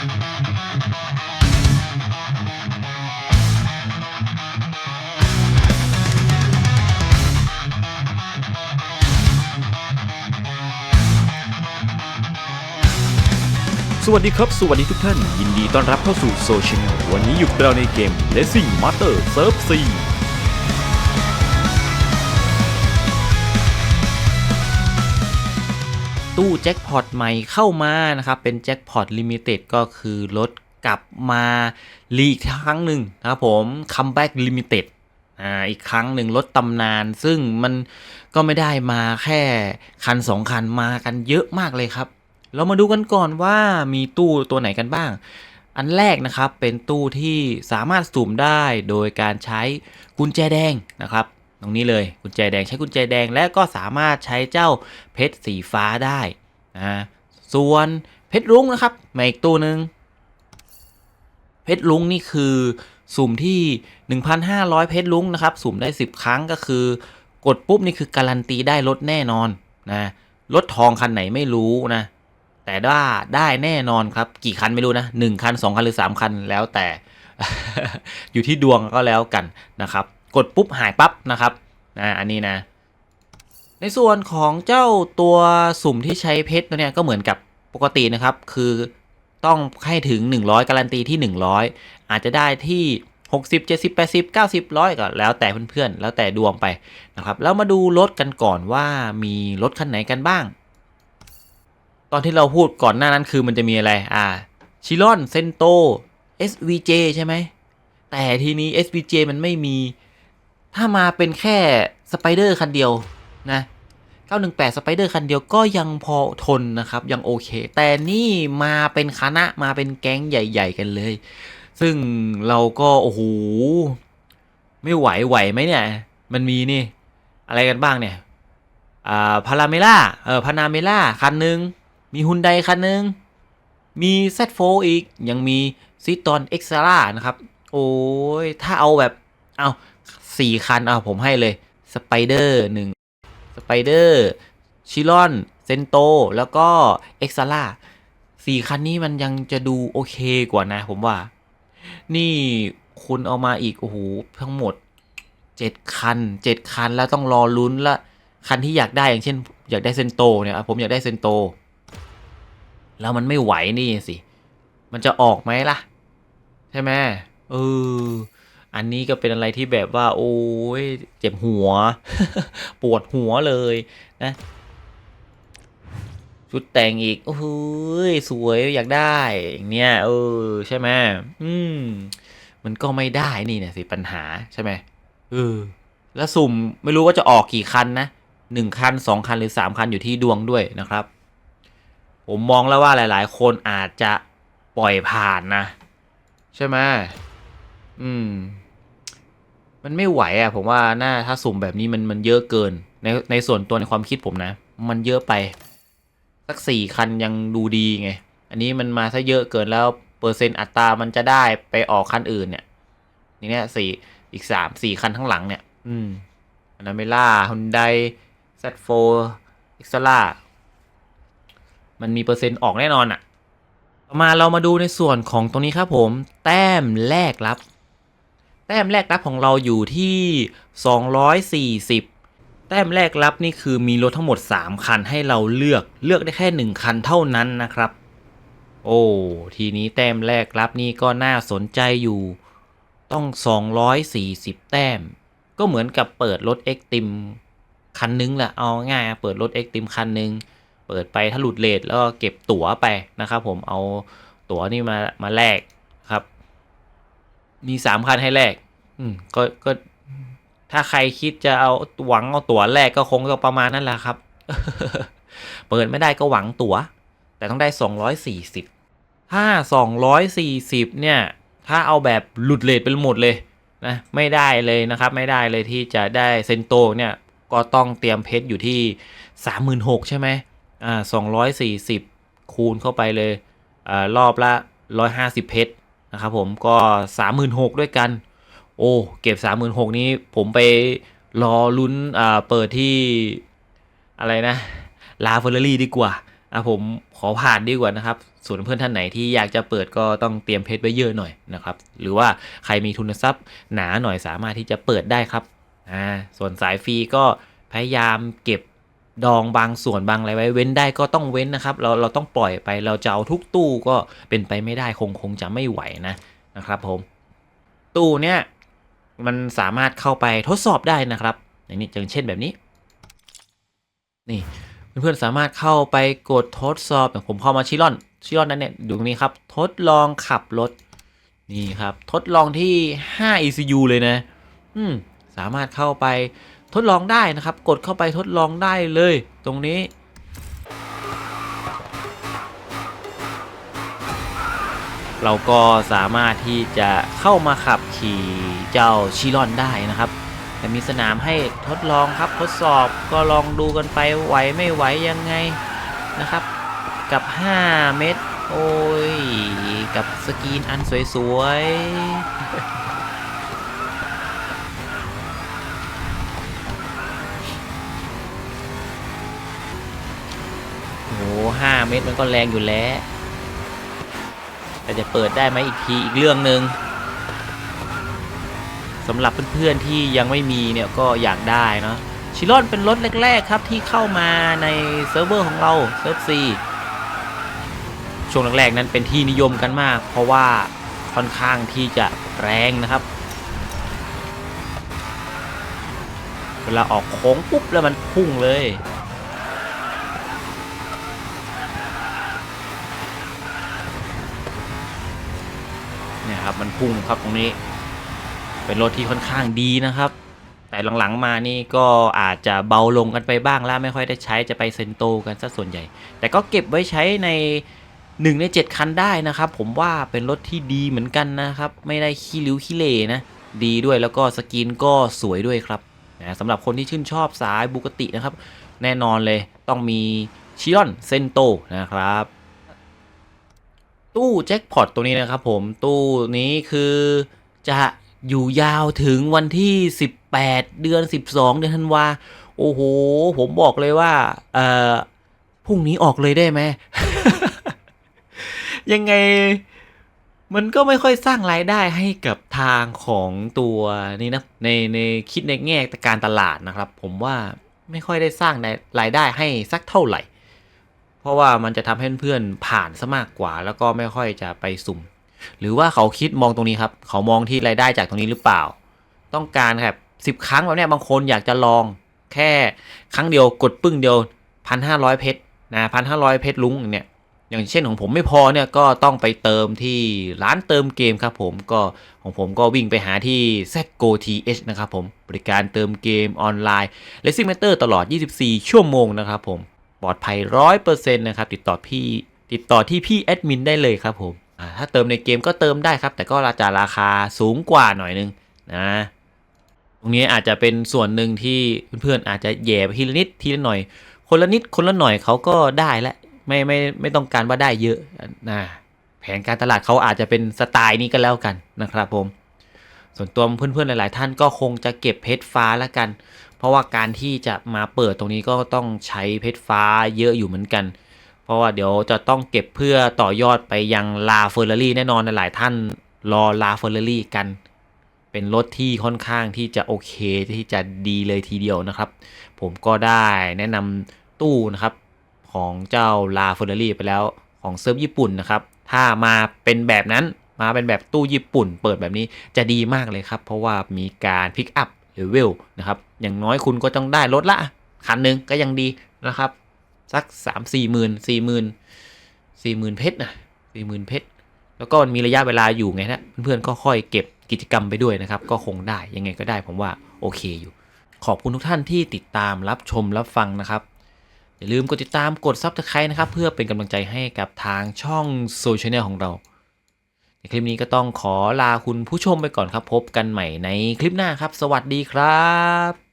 สวัสดีครับ สวัสดีทุกท่าน ยินดีต้อนรับเข้าสู่โซเชียลวันนี้อยู่กับเราในเกม Racing Master Surf 4 ตู้แจ็คพอตใหม่เข้ามานะครับ เป็นแจ็คพอตลิมิเต็ดก็คือรถกลับมารีอีกครั้งหนึ่งนะครับผมคัมแบ็กลิมิเต็ดอ่าอีกครั้งหนึ่งรถตำนาน ซึ่งมันก็ไม่ได้มาแค่คันสองคันมากันเยอะมากเลยครับ เรามาดูกันก่อนว่ามีตู้ตัวไหนกันบ้าง อันแรกนะครับเป็นตู้ที่สามารถสุ่มได้โดยการใช้กุญแจแดงนะครับตรงนี้เลยกุญแจแดงใช้กุญแจแดงและก็สามารถใช้เจ้าเพชรสีฟ้าได้ นะส่วนเพชรรุ้งนะครับมาอีกตู้หนึ่งเพชรลุงนี่คือสุ่มที่ 1,500 เพชรลุงนะครับ สุ่มได้ 10 ครั้งก็คือกดปุ๊บนี่คือการันตีได้รถแน่นอนนะรถทองคันไหนไม่รู้นะ แต่ว่าได้แน่นอนครับ กี่คันไม่รู้นะหนึ่งคันสองคันหรือสามคันแล้วแต่ อยู่ที่ดวงก็แล้วกันนะครับ กดปุ๊บหายปั๊บนะครับนะอันนี้นะ ในส่วนของเจ้าตัวสุ่มที่ใช้เพชรตัวเนี้ยก็เหมือนกับปกตินะครับ คือต้องให้ถึง 100 การันตีที่ 100 อาจจะได้ที่ 60 70 80 90 100 ก็แล้วแต่เพื่อนๆ แล้วแต่ดวงไปนะครับ แล้วมาดูรถกันก่อนว่ามีรถคันไหนกันบ้าง ตอนที่เราพูดก่อนหน้านั้นคือมันจะมีอะไร อ่า ชิลอนเซนโต SVJ ใช่ไหม แต่ทีนี้ SVJ มันไม่มี ถ้ามาเป็นแค่สไปเดอร์คันเดียว นะ918สไปเดอร์คันเดียวก็ยังพอทนนะครับ ยังโอเค แต่นี่มาเป็นคณะมาเป็นแก๊งใหญ่ ๆ กันเลย ซึ่งเราก็ โอ้โห ไม่ไหวไหวไหมเนี่ย มันมีนี่ อะไรกันบ้างเนี่ย อ่าพาราเมล่าเออพานาเมล่าคันหนึ่งมีฮุนไดคันหนึ่งมี Z4 อีก ยังมีซิตอนเอ็กซ์ล่านะครับ โอ้ย ถ้าเอาแบบ เอาสี่คัน เอาผมให้เลยสไปเดอร์หนึ่ง ไปเดอร์ชิลอนเซนโตแล้วก็เอ็กซ์ล่าสี่คันนี้มันยังจะดูโอเคกว่านะผมว่า นี่คุณเอามาอีก โอ้โห ทั้งหมดเจ็ดคันเจ็ดคันแล้วต้องรอลุ้นละ คันที่อยากได้อย่างเช่น อยากได้เซนโตเนี่ยผมอยากได้เซนโต แล้วมันไม่ไหวนี่สิ มันจะออกไหมล่ะ ใช่ไหมเออ อันนี้ก็เป็นอะไรที่แบบว่า โอ้ยเจ็บหัว ปวดหัวเลยนะชุดแต่งอีกโอ้ยสวยอยากได้อย่างเนี้ยเออใช่ไหมอืม มันก็ไม่ได้นี่นี่ยสิปัญหาใช่ไหมเออ แล้วสุ่มไม่รู้ว่าจะออกกี่คันนะหนึ่งคันสองคันหรือสามคันอยู่ที่ดวงด้วยนะครับ ผมมองแล้วว่าหลาย ๆ คนอาจจะปล่อยผ่านนะ ใช่ไหม อืม มันไม่ไหวอะ่ะ ผมว่าหน่าถ้าสุ่มแบบนี้มันมันเยอะเกิน ในในส่วนตัวในความคิดผมนะ มันเยอะไป สักสี่คันยังดูดีไง อันนี้มันมาซะเยอะเกินแล้วเปอร์เซ็นต์อัตรามันจะได้ไปออกคันอื่นเนี่ยนี่เนี่ยสี่อีกสามสี่คันข้างหลังเนี่ย อืมอนาเมล่าฮุนไดแซดโฟเอ็กซ์ล่ามันมีเปอร์เซ็นต์ออกแน่นอนอะ่ะ ต่อมาเรามาดูในส่วนของตรงนี้ครับผม แต้มแรกรับ แต้มแรกรับของเราอยู่ที่ 240 แต้มแรกรับนี่คือมีรถทั้งหมด 3 คันให้เราเลือกเลือกได้แค่ 1 คันเท่านั้นนะครับ โอ้ ทีนี้แต้มแรกรับนี่ก็น่าสนใจอยู่ ต้อง 240 แต้ม ก็เหมือนกับเปิดรถ X ติมคันนึงแหละเอาง่ายเปิดรถ X ติมคันนึง เปิดไปถ้าหลุดเลทแล้วก็เก็บตั๋วไปนะครับผมเอาตั๋วนี่มามาแลก มีสามคันให้แลกอืมก็ก็ถ้าใครคิดจะเอาหวังเอาตั๋วแลกก็คงจะประมาณนั้นแหละครับ เปิดไม่ได้ก็หวังตั๋ว แต่ต้องได้สองร้อยสี่สิบถ้าสองร้อยสี่สิบเนี่ย ถ้าเอาแบบหลุดเลทไปหมดเลยนะไม่ได้เลยนะครับ ไม่ได้เลยที่จะได้เซนโตเนี่ยก็ต้องเตรียมเพชรอยู่ที่สามหมื่นหกใช่ไหมอ่าสองร้อยสี่สิบคูณเข้าไปเลยอ่ารอบละร้อยห้าสิบเพชร นะครับผมก็สามหมื่นหกด้วยกัน โอ้เก็บสามหมื่นหกนี้ผมไปรอลุ้นอ่าเปิดที่อะไรนะลาเฟอร์รี่ดีกว่าอะผมขอผ่านดีกว่านะครับ ส่วนเพื่อนท่านไหนที่อยากจะเปิดก็ต้องเตรียมเพชรไว้เยอะหน่อยนะครับ หรือว่าใครมีทุนทรัพย์หนาหน่อยสามารถที่จะเปิดได้ครับอ่าส่วนสายฟรีก็พยายามเก็บ ดองบางส่วนบางอะไรไว้เว้นได้ก็ต้องเว้นนะครับ เราเราต้องปล่อยไปเราจะเอาทุกตู้ก็เป็นไปไม่ได้คงคงจะไม่ไหวนะนะครับผม ตู้เนี้ยมันสามารถเข้าไปทดสอบได้นะครับ อย่างนี้อย่างเช่นแบบนี้ นี่เพื่อนๆสามารถเข้าไปกดทดสอบอย่างผมเข้ามาชิลอนชิลอนนั้นเนี่ยดูตรงนี้ครับ ทดลองขับรถนี่ครับ ทดลองที่ 5 ECU เลยนะ อืมสามารถเข้าไป ทดลองได้นะครับ กดเข้าไปทดลองได้เลย ตรงนี้ เราก็สามารถที่จะเข้ามาขับขี่เจ้าชิลอนได้นะครับแต่มีสนามให้ทดลองครับทดสอบก็ลองดูกันไปไหวไม่ไหวยังไงนะครับ กับ 5 เม็ดโอ้ย กับสกรีนอันสวยๆ หห้าเม็ดมันก็แรงอยู่แล้ว แต่จะเปิดได้ไหมอีกทีอีกเรื่องหนึ่งสำหรับเพื่อนๆที่ยังไม่มีเนี่ยก็อยากได้เนาะชิลอนเป็นรถแรกๆครับที่เข้ามาในเซิร์ฟเวอร์ของเราเซิร์ฟซีช่วงแรกๆนั้นเป็นที่นิยมกันมาก เพราะว่าค่อนข้างที่จะแรงนะครับ เวลาออกโค้งปุ๊บแล้วมันพุ่งเลย มันพุ่งครับตรงนี้ เป็นรถที่ค่อนข้างดีนะครับ แต่หลังๆมานี่ก็อาจจะเบาลงกันไปบ้างแล้วไม่ค่อยได้ใช้จะไปเซนโตกันซะส่วนใหญ่ แต่ก็เก็บไว้ใช้ใน1ใน7 คันได้นะครับ ผมว่าเป็นรถที่ดีเหมือนกันนะครับ ไม่ได้ขี้ริ้วขี้เลนะ ดีด้วยแล้วก็สกินก็สวยด้วยครับนะสำหรับคนที่ชื่นชอบสายบุกตินะครับ แน่นอนเลยต้องมีชิออนเซนโตนะครับ ตู้แจ็คพอตตัวนี้นะครับผมตู้นี้คือจะอยู่ยาวถึงวันที่ 18 เดือน 12 เดือนธันวาโอ้โห ผมบอกเลยว่า เอ่อพรุ่งนี้ออกเลยได้ไหมยังไงมันก็ไม่ค่อยสร้างรายได้ให้กับทางของตัวนี้นะในในคิดในแง่การตลาดนะครับ ผมว่าไม่ค่อยได้สร้างรายได้ให้สักเท่าไหร่ เพราะว่ามันจะทำให้เพื่อนๆผ่านซะมากกว่า แล้วก็ไม่ค่อยจะไปสุ่ม หรือว่าเขาคิดมองตรงนี้ครับ เขามองที่รายได้จากตรงนี้หรือเปล่า ต้องการครับสิบครั้งแบบเนี้ยบางคนอยากจะลองแค่ครั้งเดียวกดปึ้งเดียวพันห้าร้อยเพชรนะพันห้าร้อยเพชรลุงเนี่ยอย่างเช่นของผมไม่พอเนี่ยก็ต้องไปเติมที่ร้านเติมเกมครับผมก็ของผมก็วิ่งไปหาที่ ZGO TH นะครับผมบริการเติมเกมออนไลน์ Racing Matter ตลอด 24 ชั่วโมงนะครับผม ปลอดภัย100%นต์นะครับติดต่อพี่ติดต่อที่พี่แอดมินได้เลยครับผมถ้าเติมในเกมก็เติมได้ครับ แต่ก็ราคาราคาสูงกว่าหน่อยนึงนะตรงนี้อาจจะเป็นส่วนหนึ่งที่เพื่อนๆอาจจะแย่ไปทีละนิดทีละหน่อย คนละนิดคนละหน่อยเขาก็ได้และไม่ไม่ไม่ต้องการว่าได้เยอะนะแผนการตลาดเขาอาจจะเป็นสไตล์นี้ก็แล้วกันนะครับผม ส่วนตัวเพื่อนๆหลาย ๆ ท่านก็คงจะเก็บเพชรฟ้าแล้วกัน เพราะว่าการที่จะมาเปิดตรงนี้ก็ต้องใช้เพชรฟ้าเยอะอยู่เหมือนกัน เพราะว่าเดี๋ยวจะต้องเก็บเพื่อต่อยอดไปยังลาเฟอร์รารี่แน่นอนหลายท่านรอลาเฟอร์รารี่กัน เป็นรถที่ค่อนข้างที่จะโอเคที่จะดีเลยทีเดียวนะครับ ผมก็ได้แนะนำตู้นะครับของเจ้าลาเฟอร์รารี่ไปแล้วของเซิร์ฟญี่ปุ่นนะครับ ถ้ามาเป็นแบบนั้นมาเป็นแบบตู้ญี่ปุ่น เปิดแบบนี้จะดีมากเลยครับ เพราะว่ามีการพิกอัพ เลเวลนะครับ อย่างน้อยคุณก็ต้องได้รถละคันหนึ่งก็ยังดีนะครับ สักสามสี่หมื่นสี่หมื่นสี่หมื่นเพชรนะสี่หมื่นเพชรแล้วก็มันมีระยะเวลาอยู่ไงนะเพื่อนๆก็ค่อยเก็บกิจกรรมไปด้วยนะครับ ก็คงได้ยังไงก็ได้ผมว่าโอเคอยู่ ขอบคุณทุกท่านที่ติดตามรับชมรับฟังนะครับ อย่าลืมกดติดตามกดซับสไครต์นะครับ เพื่อเป็นกำลังใจให้กับทางช่องโซเชียลของเรา ในคลิปนี้ก็ต้องขอลาคุณผู้ชมไปก่อนครับพบกันใหม่ในคลิปหน้าครับ สวัสดีครับ